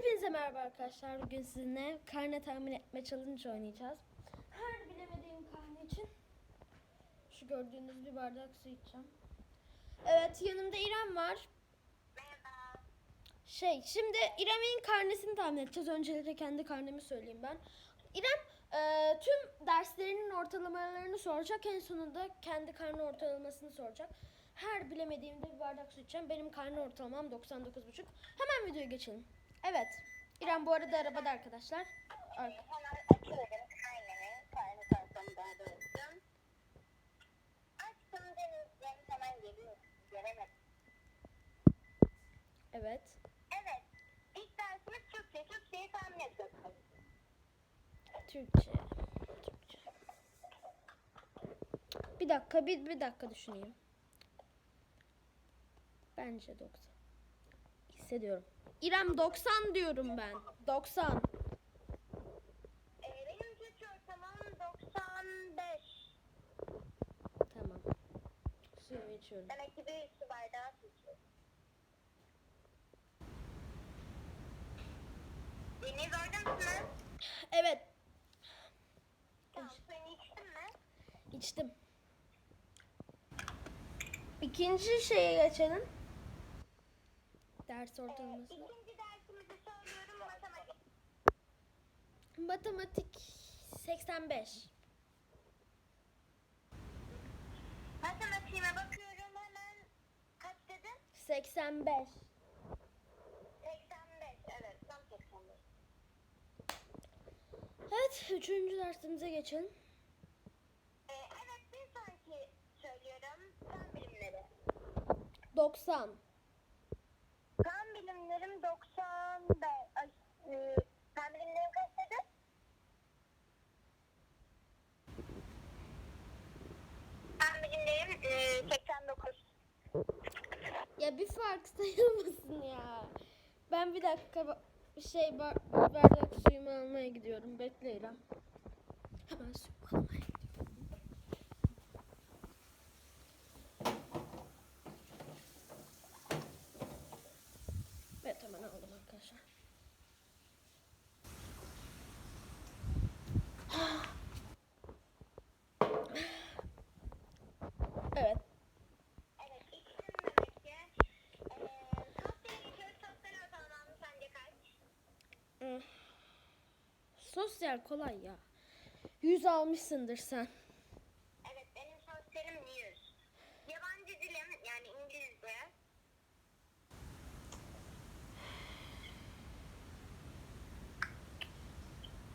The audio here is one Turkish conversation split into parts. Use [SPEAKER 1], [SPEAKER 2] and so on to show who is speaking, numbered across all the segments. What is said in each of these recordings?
[SPEAKER 1] Hepinize merhaba arkadaşlar. Bugün sizinle karne tahmin etme challenge oynayacağız. Her bilemediğim karne için şu gördüğünüz bir bardak su içeceğim. Evet yanımda İrem var. Şey şimdi İrem'in karnesini tahmin edeceğiz. Öncelikle kendi karnemi söyleyeyim ben. İrem e, tüm derslerinin ortalamalarını soracak. En sonunda kendi karne ortalamasını soracak. Her bilemediğimde bir bardak su içeceğim. Benim karne ortalamam 99,5. Hemen videoya geçelim. Evet. İrem bu arada arabada arkadaşlar. Ar-. Evet.
[SPEAKER 2] Evet. İlk dersimiz Türkçe. Türkçeyi tahmin ediyorsun.
[SPEAKER 1] Türkçe. Türkçe. Bir dakika, bir, bir dakika düşüneyim. Bence 90. Hissediyorum. İrem 90 diyorum ben. 90.
[SPEAKER 2] Ee, benim Türkçe ortamım 95.
[SPEAKER 1] Tamam. Suyumu içiyorum.
[SPEAKER 2] Demek ki bir su bardağı su içiyorum. Deniz orada mısın?
[SPEAKER 1] Evet.
[SPEAKER 2] Tamam suyunu içtin mi?
[SPEAKER 1] içtim. İkinci şeye geçelim. Ders
[SPEAKER 2] Ee,
[SPEAKER 1] ortalaması.
[SPEAKER 2] ikinci dersimizi söylüyorum matematik.
[SPEAKER 1] Matematik 85.
[SPEAKER 2] Matematiğime bakıyorum hemen. Kaç dedin?
[SPEAKER 1] 85.
[SPEAKER 2] 85. Evet tam 85.
[SPEAKER 1] Evet, üçüncü dersimize geçelim.
[SPEAKER 2] Ee, evet bir sonraki söylüyorum. Fen bilimleri.
[SPEAKER 1] 90.
[SPEAKER 2] Fen bilimlerim 95. Ay, e, bilimlerim kaç dedin? Fen bilimlerim e, 89.
[SPEAKER 1] Ya bir fark sayılmasın ya. Ben bir dakika ba- şey bar bardak suyumu almaya gidiyorum. Bekle İrem. Hemen suyumu almaya hemen aldım arkadaşlar. Evet. Eh, Sosyal kolay ya. Yüz almışsındır sen.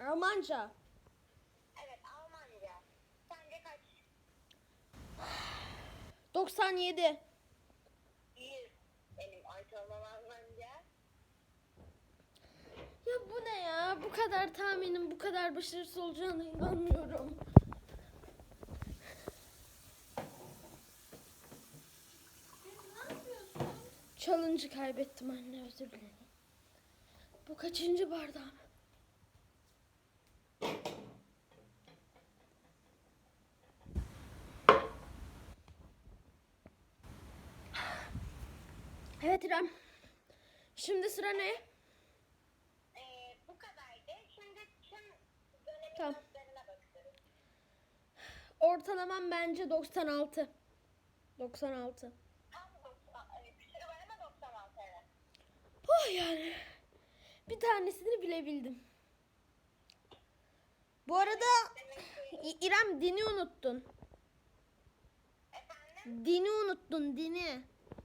[SPEAKER 1] Almanca.
[SPEAKER 2] Evet Almanca. Sence kaç?
[SPEAKER 1] 97.
[SPEAKER 2] 100. Benim ortalamam Almanca.
[SPEAKER 1] Ya bu ne ya? Bu kadar tahminim bu kadar başarısız olacağına inanmıyorum. Challenge'ı kaybettim anne özür dilerim. Bu kaçıncı bardağım? Evet İrem. Şimdi sıra ne?
[SPEAKER 2] Ee, bu kadardı. Şimdi tüm dönemin
[SPEAKER 1] Tamam.
[SPEAKER 2] notlarına bakıyoruz.
[SPEAKER 1] Ortalamam bence 96. 96.
[SPEAKER 2] Tam 90. Evet, bir sürü var ama 96 evet.
[SPEAKER 1] Oh yani. Bir tanesini bilebildim. Bu arada İ- İrem dini unuttun.
[SPEAKER 2] efendim
[SPEAKER 1] Dini unuttun dini.